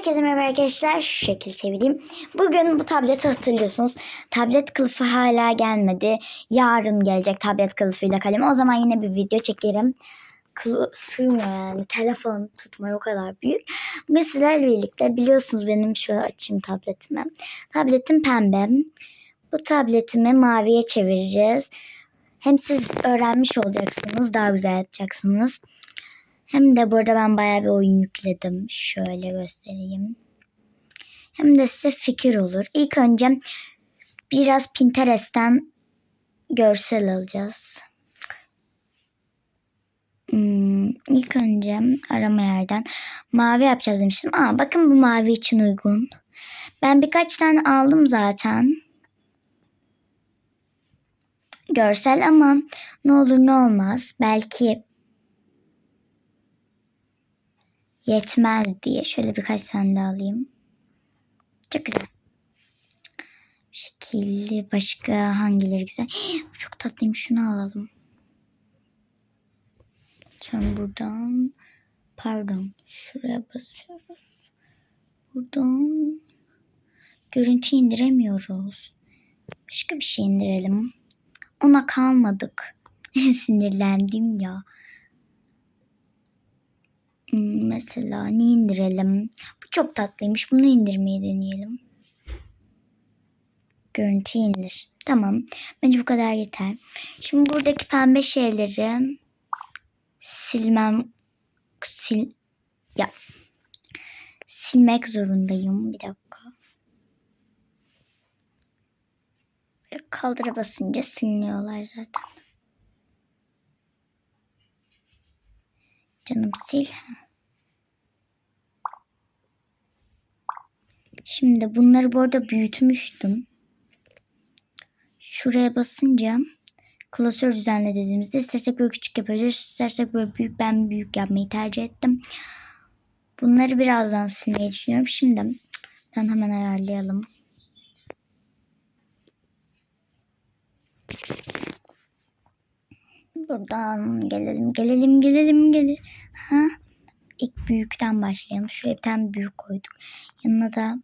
Herkese merhaba arkadaşlar. Şu şekil çevireyim. Bugün bu tableti hatırlıyorsunuz. Tablet kılıfı hala gelmedi. Yarın gelecek tablet kılıfıyla kalem. O zaman yine bir video çekerim. Kılı sığmıyor yani. Telefon tutmuyor o kadar büyük. Bugün sizlerle birlikte biliyorsunuz benim şöyle açayım tabletimi. Tabletim pembe. Bu tabletimi maviye çevireceğiz. Hem siz öğrenmiş olacaksınız. Daha güzel yapacaksınız. Hem de burada ben bayağı bir oyun yükledim. Şöyle göstereyim. Hem de size fikir olur. İlk önce biraz Pinterest'ten görsel alacağız. Hmm, ilk önce arama yerden mavi yapacağız demiştim. Aa, bakın bu mavi için uygun. Ben birkaç tane aldım zaten. Görsel ama ne olur ne olmaz. Belki yetmez diye şöyle birkaç tane daha alayım. Çok güzel. Şekilli başka hangileri güzel? Çok tatlıymış şunu alalım. Sonra buradan pardon şuraya basıyoruz. Buradan görüntü indiremiyoruz. Başka bir şey indirelim. Ona kalmadık. Sinirlendim ya. Mesela ne indirelim? Bu çok tatlıymış. Bunu indirmeyi deneyelim. Görüntü indir. Tamam. Bence bu kadar yeter. Şimdi buradaki pembe şeyleri silmem sil ya silmek zorundayım. Bir dakika. Kaldıra basınca siliniyorlar zaten. Canım sil. Şimdi bunları bu arada büyütmüştüm. Şuraya basınca klasör düzenle dediğimizde istersek böyle küçük yapabiliriz. istersek böyle büyük ben büyük yapmayı tercih ettim. Bunları birazdan silmeyi düşünüyorum. Şimdi ben hemen ayarlayalım. Buradan gelelim, gelelim, gelelim, gelelim. Ha? İlk büyükten başlayalım. Şuraya bir tane büyük koyduk. Yanına da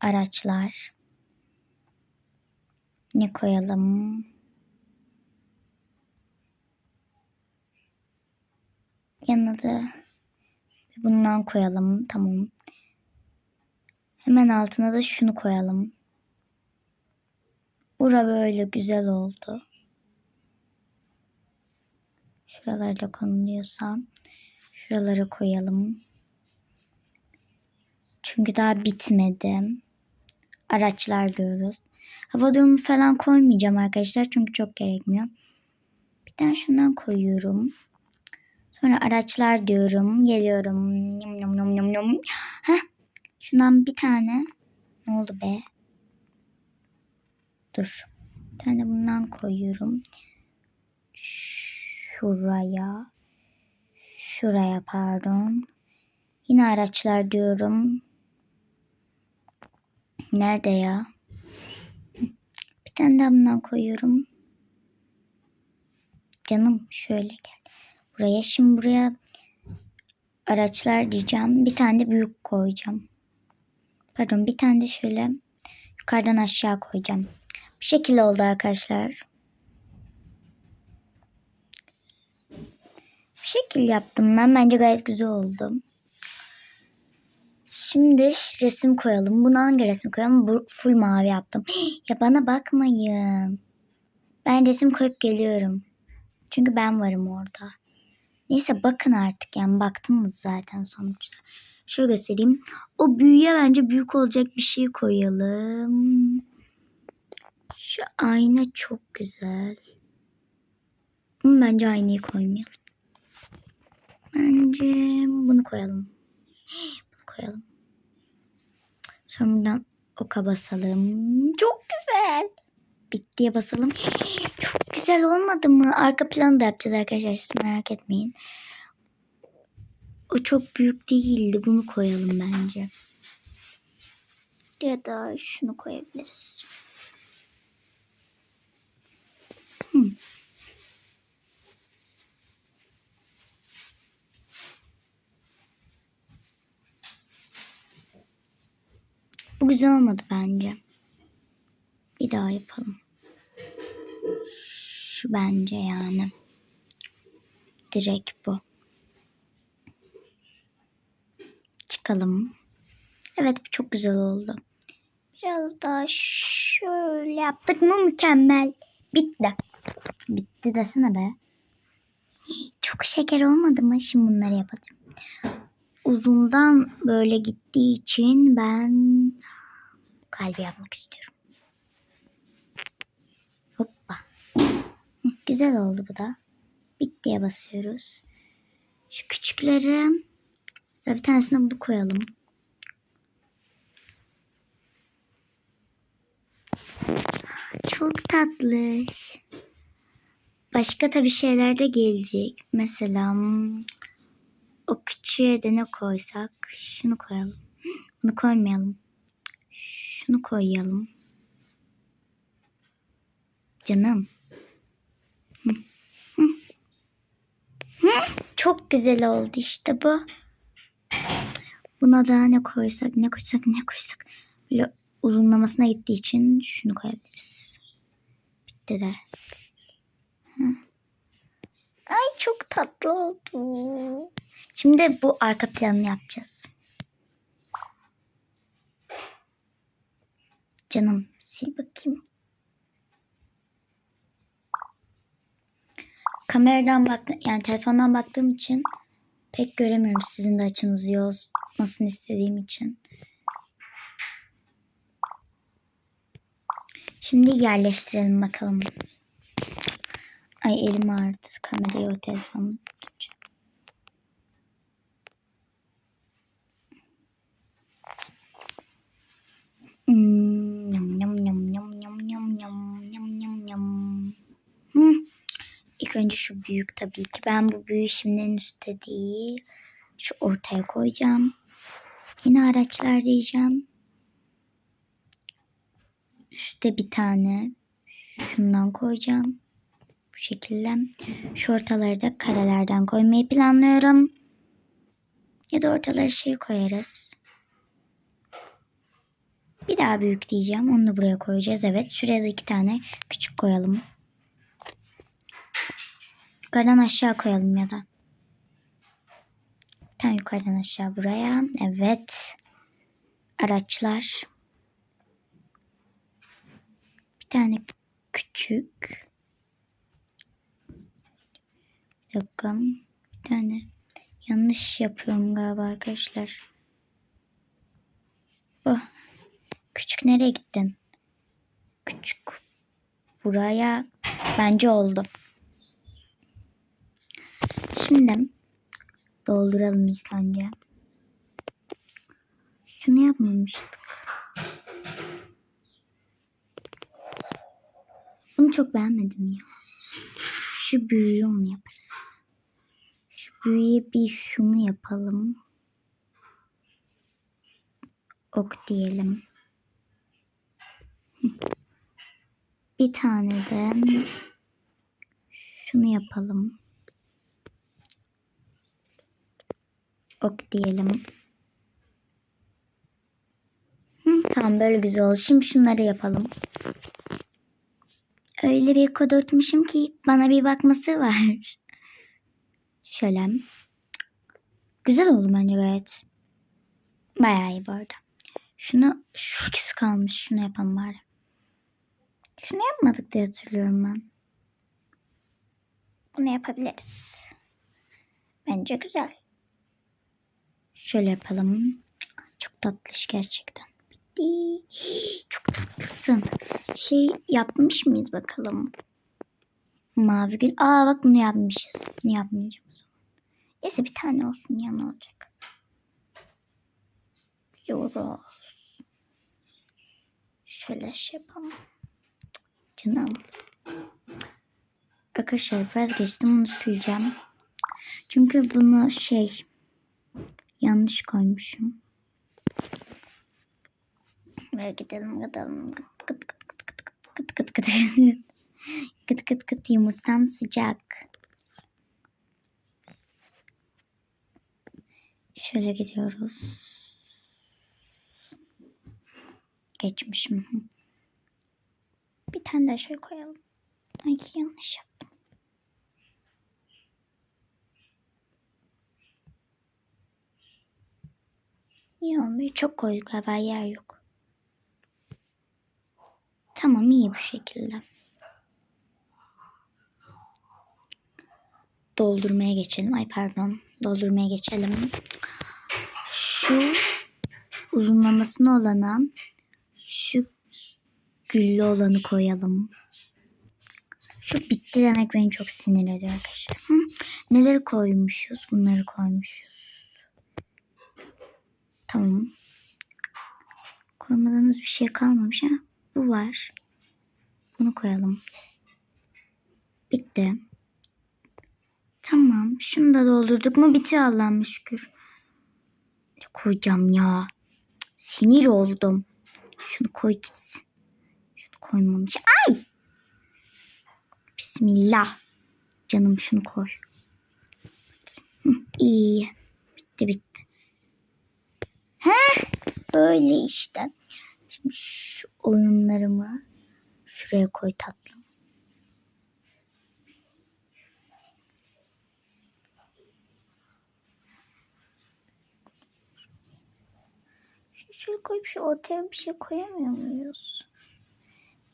araçlar. Ne koyalım? Yanına da bundan koyalım. Tamam. Hemen altına da şunu koyalım. Bura böyle güzel oldu. Şuralarda konuluyorsa şuralara koyalım. Çünkü daha bitmedi. Araçlar diyoruz. Hava durumu falan koymayacağım arkadaşlar çünkü çok gerekmiyor. Bir tane şundan koyuyorum. Sonra araçlar diyorum. Geliyorum. Yum yum yum yum yum. Heh. Şundan bir tane. Ne oldu be? Dur. Bir tane bundan koyuyorum. Şuraya. Şuraya pardon. Yine araçlar diyorum. Nerede ya? Bir tane daha bundan koyuyorum. Canım şöyle gel. Buraya şimdi buraya araçlar diyeceğim. Bir tane de büyük koyacağım. Pardon bir tane de şöyle yukarıdan aşağı koyacağım. Bu şekilde oldu arkadaşlar. Şekil yaptım ben. Bence gayet güzel oldu. Şimdi resim koyalım. Buna hangi resim koyalım? Bu full mavi yaptım. Ya bana bakmayın. Ben resim koyup geliyorum. Çünkü ben varım orada. Neyse bakın artık yani baktınız zaten sonuçta. Şöyle göstereyim. O büyüye bence büyük olacak bir şey koyalım. Şu ayna çok güzel. Ama bence aynayı koymayalım. Bence bunu koyalım. Bunu koyalım. Sonra buradan oka basalım. Çok güzel. Bittiye basalım. Çok güzel olmadı mı? Arka planı da yapacağız arkadaşlar. Siz merak etmeyin. O çok büyük değildi. Bunu koyalım bence. Ya da şunu koyabiliriz. Hmm. Güzel olmadı bence. Bir daha yapalım. Şu bence yani. Direkt bu. Çıkalım. Evet bu çok güzel oldu. Biraz daha şöyle yaptık mı mükemmel. Bitti. Bitti desene be. Çok şeker olmadı mı? Şimdi bunları yapacağım. Uzundan böyle gittiği için ben kalbi yapmak istiyorum. Hoppa. Güzel oldu bu da. Bittiye basıyoruz. Şu küçükleri mesela bir tanesine bunu koyalım. Çok tatlış. Başka tabii şeyler de gelecek. Mesela hmm, o küçüğe de ne koysak? Şunu koyalım. Bunu koymayalım. Şunu koyalım. Canım. Hı. Hı. Çok güzel oldu işte bu. Buna da ne koysak, ne koysak, ne koysak. Böyle uzunlamasına gittiği için şunu koyabiliriz. Bitti de. Hı. Ay çok tatlı oldu. Şimdi bu arka planını yapacağız. Canım sil bakayım. Kameradan bak yani telefondan baktığım için pek göremiyorum sizin de açınızı yozmasını istediğim için. Şimdi yerleştirelim bakalım. Ay elim ağrıdı kamerayı o telefonu tutunca. Hmm, İlk önce şu büyük tabii ki. Ben bu büyüğü şimdi en üstte değil. Şu ortaya koyacağım. Yine araçlar diyeceğim. Üstte bir tane. Şundan koyacağım. Bu şekilde. Şu ortaları da karelerden koymayı planlıyorum. Ya da ortaları şey koyarız. Bir daha büyük diyeceğim. Onu da buraya koyacağız. Evet. Şuraya da iki tane küçük koyalım. Yukarıdan aşağı koyalım ya da. Tane yukarıdan aşağı buraya. Evet. Araçlar. Bir tane küçük. Bir dakika. Bir tane. Yanlış yapıyorum galiba arkadaşlar. Bu. Küçük nereye gittin? Küçük. Buraya bence oldu. Şimdi dolduralım ilk önce. Şunu yapmamıştık. Bunu çok beğenmedim ya. Şu büyüğü onu yaparız. Şu büyüğe bir şunu yapalım. Ok diyelim. Bir tane de şunu yapalım. Ok diyelim. Hı, tamam böyle güzel oldu. Şimdi şunları yapalım. Öyle bir kod örtmüşüm ki bana bir bakması var. Şöyle. Güzel oldu bence gayet. Bayağı iyi bu arada. Şunu şu ikisi kalmış. Şunu yapalım bari. Şunu yapmadık diye hatırlıyorum ben. Bunu yapabiliriz. Bence güzel. Şöyle yapalım. Çok tatlış gerçekten. Bitti. Çok tatlısın. Şey yapmış mıyız bakalım. Mavi gül. Aa bak bunu yapmışız. Bunu yapmayacağım o zaman. Neyse bir tane olsun ya ne olacak. Yoros. Şöyle şey yapalım. Canım. Arkadaşlar vazgeçtim bunu sileceğim. Çünkü bunu şey yanlış koymuşum. Böyle gidelim gidelim. Kıt kıt kıt kıt kıt kıt kıt kıt. kıt kıt yumurtam sıcak. Şöyle gidiyoruz. geçmişim. Bir tane daha şöyle koyalım. Ay yanlış yaptım. İyi olmuyor. Çok koyduk galiba yer yok. Tamam iyi bu şekilde. Doldurmaya geçelim. Ay pardon. Doldurmaya geçelim. Şu uzunlamasına olana şu güllü olanı koyalım. Şu bitti demek beni çok sinir ediyor arkadaşlar. Hı? Neleri koymuşuz? Bunları koymuşuz. Tamam. Koymadığımız bir şey kalmamış ha. Bu var. Bunu koyalım. Bitti. Tamam. Şunu da doldurduk mu bitiyor Allah'ım şükür. Ne koyacağım ya? Sinir oldum. Şunu koy gitsin. Şunu koymamış. Ay! Bismillah. Canım şunu koy. Hı, iyi. Bitti bitti. Heh, böyle işte. Şimdi şu oyunlarımı şuraya koy tatlım. Şöyle koyup şu ortaya bir şey koyamıyor muyuz?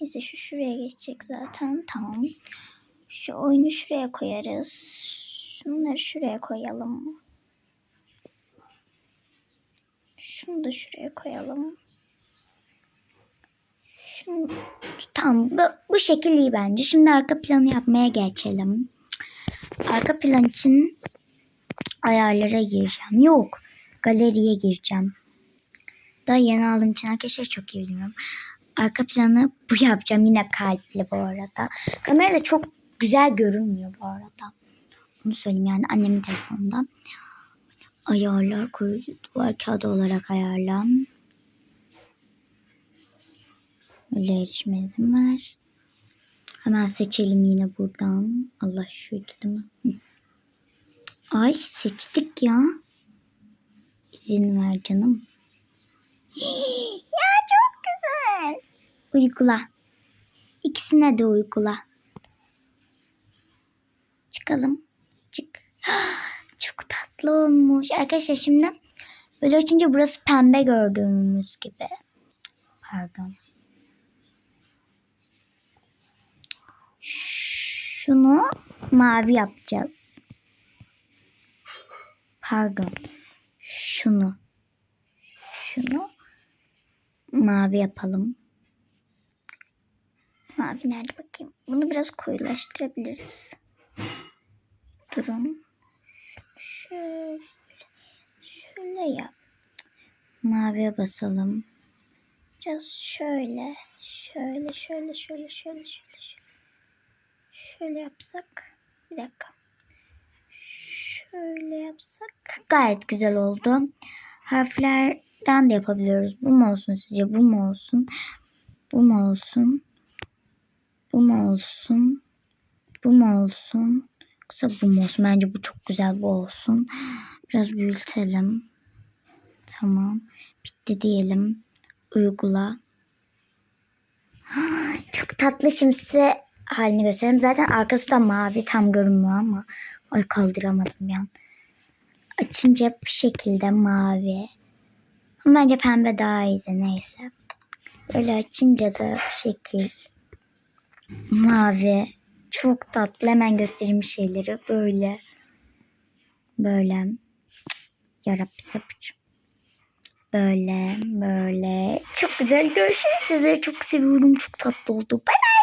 Neyse şu şuraya geçecek zaten. Tamam. Şu oyunu şuraya koyarız. Şunları şuraya koyalım. Şunu da şuraya koyalım. Şunu, tamam bu, bu şekil iyi bence. Şimdi arka planı yapmaya geçelim. Arka plan için ayarlara gireceğim. Yok. Galeriye gireceğim. Daha yeni aldığım için arkadaşlar çok iyi bilmiyorum. Arka planı bu yapacağım. Yine kalpli bu arada. Kamerada çok güzel görünmüyor bu arada. Bunu söyleyeyim yani annemin telefonunda. Ayarlar koruyucu duvar kağıdı olarak ayarlan. Öyle erişime izin ver. Hemen seçelim yine buradan. Allah şuydu değil mi? Ay seçtik ya. İzin ver canım. ya çok güzel. Uygula. İkisine de uygula. Çıkalım. Çık. Çok tatlı olmuş. Arkadaşlar şimdi böyle açınca burası pembe gördüğümüz gibi. Pardon. Şunu mavi yapacağız. Pardon. Şunu. Şunu mavi yapalım. Mavi nerede bakayım? Bunu biraz koyulaştırabiliriz. Durun. Şöyle, şöyle yap. Maviye basalım. Biraz şöyle, şöyle, şöyle, şöyle, şöyle, şöyle, şöyle. Şöyle yapsak. Bir dakika. Şöyle yapsak. Gayet güzel oldu. Harflerden de yapabiliyoruz. Bu mu olsun sizce? Bu mu olsun? Bu mu olsun? Bu mu olsun? Bu mu olsun? Yoksa bu olsun? Bence bu çok güzel bu olsun. Biraz büyütelim. Tamam. Bitti diyelim. Uygula. Çok tatlı şimdi size halini göstereyim. Zaten arkası da mavi tam görünmüyor ama. Ay kaldıramadım ya. Açınca bu şekilde mavi. Bence pembe daha iyiydi neyse. Böyle açınca da bu şekil. Mavi. Çok tatlı. Hemen göstereyim şeyleri. Böyle. Böyle. Yarabbi sabır. Böyle. Böyle. Çok güzel görüşürüz. Sizleri çok seviyorum. Çok tatlı oldu. Bay bay.